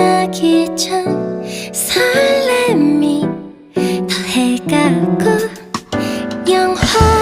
나기 전 설렘이 더해가고 영화